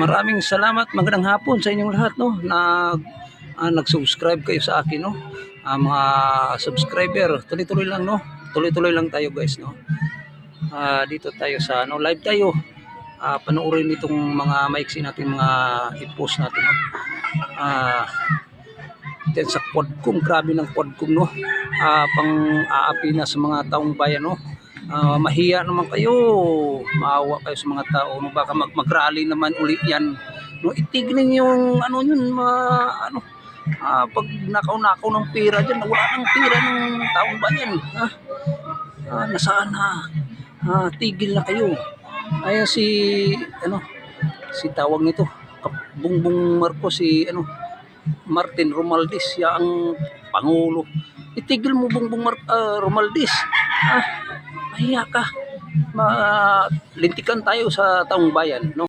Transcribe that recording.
Maraming salamat, magandang hapon sa inyong lahat no na ah, nag-subscribe kayo sa akin no. Ah, mga subscriber, tuloy-tuloy lang no. Tuloy-tuloy lang tayo guys no. Ah, dito tayo sa ano, live tayo. Ah, panoorin itong mga maiksi natin mga i-post natin no. Ah, dyan sa Quadcom, grabe ng Quadcom no. Ah, pang aapi na sa mga taong bayan no. Ah, mahiya naman kayo. Maawa kayo sa mga tao. No? Baka mag mag-rally naman uli yan. No, itigil ninyo yung ano yun, ma, ano, ah, pag nakaw-nakaw ng pera dyan, wala ng pera ng taong bayan. Ha? Ah, nasaan na? Ah, tigil na kayo. Ayan si, ano, si tawag nito, Bongbong Marcos, si, ano, Martin Romualdez, siya ang Pangulo. Itigil mo Bongbong Mar- ah, Romualdez. Ah, mahiya ka. Ma lintikan tayo sa taong bayan, no?